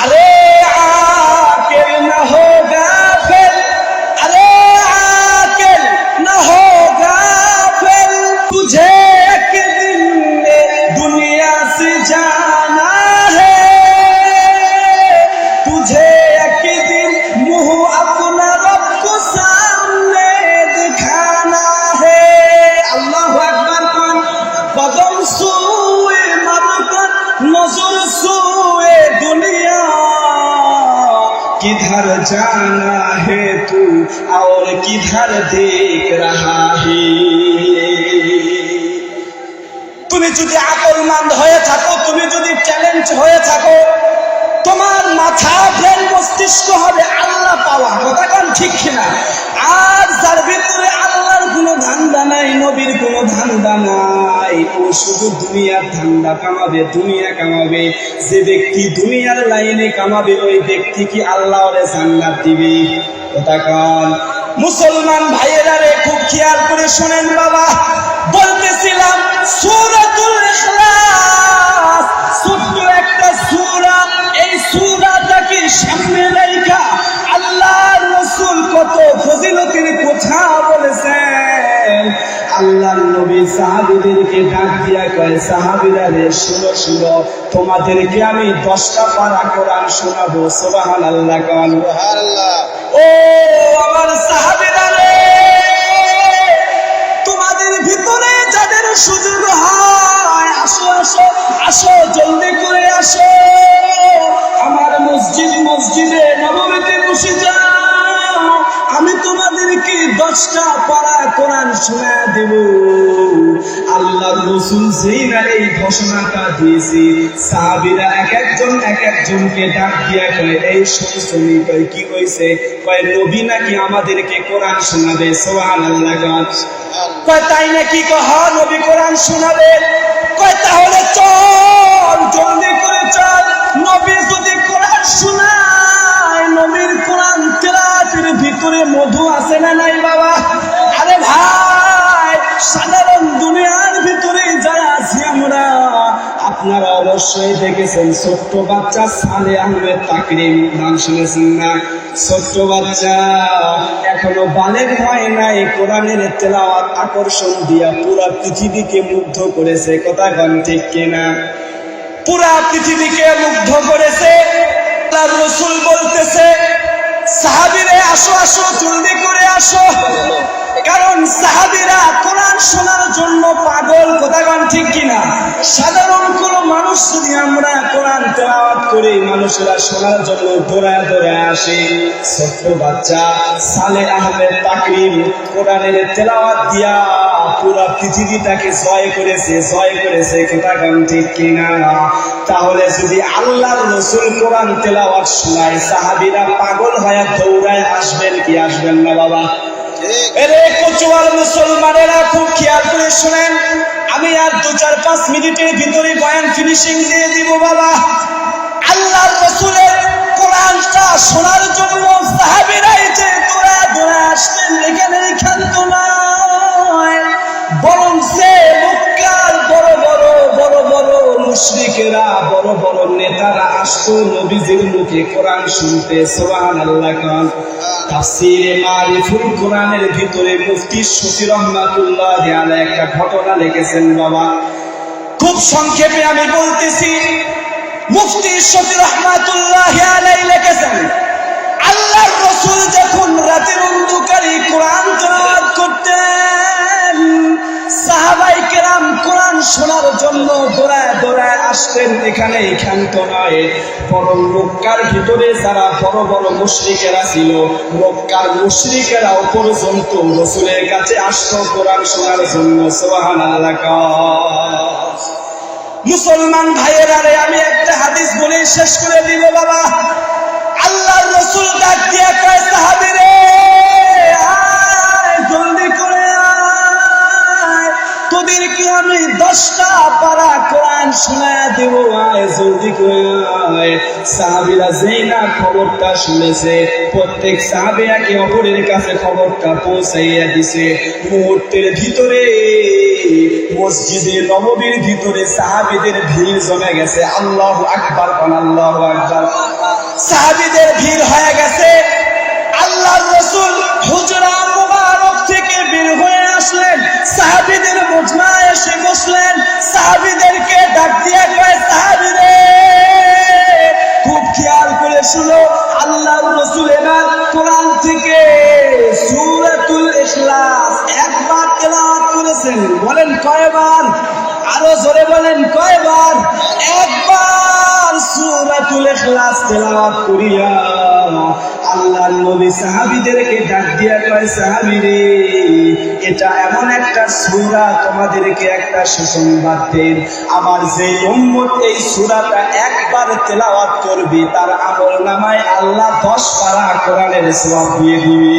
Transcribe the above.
¡Ale! जाना है तू और किधर देख रहा है তুমি যদি আকলমান্দ হয়ে থাকো তুমি যদি ট্যালেন্ট হয়ে থাকো তোমার মাথা ব্রেন মস্তিষ্ক হবে আল্লাহ পাওয়া। কথা কান ঠিক কিনা? আর যার ভিতরে আল্লাহর কোনো ধান্দা নাই, নবীর কোনো ধান্দা নাই, ও শুধু দুনিয়ার ধান্দা কামাবে, দুনিয়া কামাবে। যে ব্যক্তি দুনিয়ার লাইনে কামাবে, ওই ব্যক্তি কি আল্লাহ ওরে জান্নাত দিবে? কথা কান। মুসলমান ভাইয়েরা রে, খুব খেয়াল করে শোনেন বাবা। সাহাবীদেরকে ডাক দিয়া কয় সাহাবীরা রে শুনো শুনো তোমাদেরকে আমি দশটা পারা কোরআন শোনাবো সুবহানাল্লাহ কোন। ও আমার সাহাবীরা রে তোমাদের ভিতরে যাদের সুযোগ হয় আসো আসো আসো জলদি করে আসো। আমার মসজিদ মসজিদে নবমীতে বসে যাও। আমি তোমাদেরকে দশটা পারা কোরআন শোনা দেব। আল্লাহ রসুল যেই এই ঘোষণাটা দিয়েছে, সাহাবিরা এক একজন এক একজনকে ডাক দিয়া কয়, এই কয় কি হয়েছে কয়, নবী নাকি আমাদেরকে কোরআন শোনাবে? সোহান আল্লাহ কয়, তাই নাকি কহ, নবী কোরআন শোনাবে? কয়, তাহলে চল, জলদি করে আপনারা অবশ্যই দেখেছেন, ছোট্ট বাচ্চা সালে আহমেদ তাকরিম নাম শুনেছেন না? ছোট্ট বাচ্চা এখনও বালের হয় নাই, কোরআনের তেলাওয়াত আকর্ষণ দিয়া পুরা পৃথিবীকে মুগ্ধ করেছে। কথা গণ ঠিক কিনা? পুরা পৃথিবীকে মুগ্ধ করেছে তার রসুল বলতেছে, সাহাবিরে আসো আসো, জলদি করে আসো। কারণ সাহাবিরা কোরআন শোনার জন্য পাগল কোথাগান ঠিক কিনা? সাধারণ কোন মানুষ যদি আমরা কোরআন তেলাওয়াত করি, মানুষেরা শোনার জন্য দৌড়ায় দৌড়ায় আসে। ছোট্ট বাচ্চা সালে আহমেদ তাকরিম কোরআনের তেলাওয়াত দিয়া পুরা পৃথিবীটাকে জয় করেছে জয় করেছে কোথাগান ঠিক কিনা? তাহলে যদি আল্লাহর রসুল কোরআন তেলাওয়াত শোনায়, সাহাবিরা পাগল হয়ে দৌড়ায় আসবেন কি আসবেন না বাবা? এরে কচুয়ার মুসলমানেরা খুব খেয়াল করে শুনেন, আমি আর দু চার পাঁচ মিনিটের ভিতরে বয়ান ফিনিশিং দিয়ে দিব বাবা। আল্লাহর রসুলের কোরআনটা শোনার জন্য সাহাবিরাই যে দৌড়া দৌড়া আসতেন, এখানে ক্ষান্ত নয় মুশরিকেরা, বড় বড় নেতারা আসতো নবীজির মুখে কোরআন শুনতে সোহান আল্লাহ খান ঘটনা লিখেছেন, বাবা। খুব সংক্ষেপে আমি বলতেছি, মুফতি আল্লাহর রসুল যখন রাতের অন্ধকারে আসতেন এখানে এখান্ত নয়। বরং মক্কার ভিতরে যারা বড় বড় মুশরিকেরা ছিল, মক্কার মুশরিকেরাও পর্যন্ত রসুলের কাছে আসতো কোরআন শোনার জন্য সোহান মুসলমান ভাইয়েরা রে আমি একটা হাদিস বলে শেষ করে দিব, বাবা। আল্লাহর রসুল ডাক দিয়া কয় সাহাবি তোদেরকে আমি দশটা পারা কোরআন শোনায় দেব। আয় জলদি আয়। সাহাবিরা যেই খবরটা শুনেছে, প্রত্যেক সাহাবে একে অপরের কাছে খবরটা পৌঁছাইয়া দিছে। মুহূর্তের ভিতরে, মসজিদে, নববীর ভিতরে সাহাবিদের ভিড় জমে গেছে। আল্লাহ আকবার আল্লাহ আকবার। সাহাবিদের ভিড় হয়ে সাহাবিদের মজমা এসে বসলেন সাহাবিদেরকে ডাক দিয়ে কয়, সাহাবিরে, খুব খেয়াল করে শুনো, আল্লাহর রসুল এবার কোরআন থেকে সূরাতুল ইখলাস একবার তেলাওয়াত করেছেন। বলেন কয়বার? আরও জোরে বলেন কয়বার? একবার সূরাতুল ইখলাস তেলাওয়াত করিয়া আল্লাহর নবী সাহাবিদেরকে ডাক দিয়া কয়, সাহাবিরে, এটা এমন একটা সুরা তোমাদেরকে একটা সুসংবাদ দেন। আমার যে উম্মত এই সূরাটা একবার তেলাওয়াত করবে, তার আমল নামায় আল্লাহ দশ পারা কোরআনের সওয়াব দিয়ে দিবে।